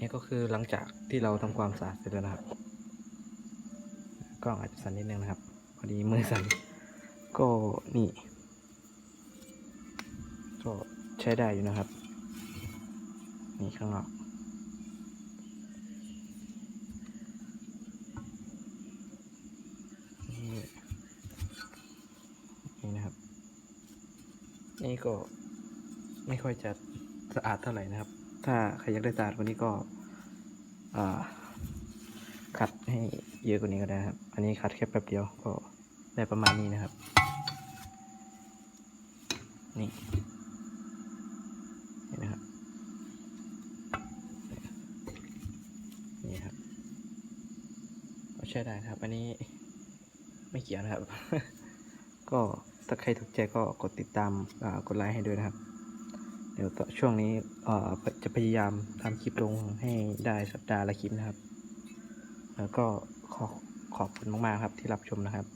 นี่ก็คือหลังจากที่เราทำความสะอาดเสร็จแล้วนะครับกล้องอาจจะสั่นนิดนึงนะครับ พอดีมือสั่นก็นี่ ก็ใช้ได้อยู่นะครับ นี่ข้างนอกนี่นี่นะครับ นี่ก็ไม่ค่อยจะสะอาดเท่าไหร่นะครับ ถ้าใครอยากได้สะอาดกว่านี้ก็อ่าคัดให้เยอะกว่านี้ก็ได้ครับ อันนี้คัดแค่แป๊บเดียวก็ได้ประมาณนี้นะครับ นี่นี่นะครับนี่ครับก็ใช้ได้ครับ อันนี้ไม่เกี่ยวนะครับ ก็ถ้าใครถูกใจก็กดติดตามกดไลค์ให้ด้วยนะครับ ดี๋ยวช่วงนี้จะพยายามทำคลิปลงให้ได้สัปดาห์ละคลิปนะครับ แล้วก็ขอขอบคุณมากๆครับที่รับชมนะครับ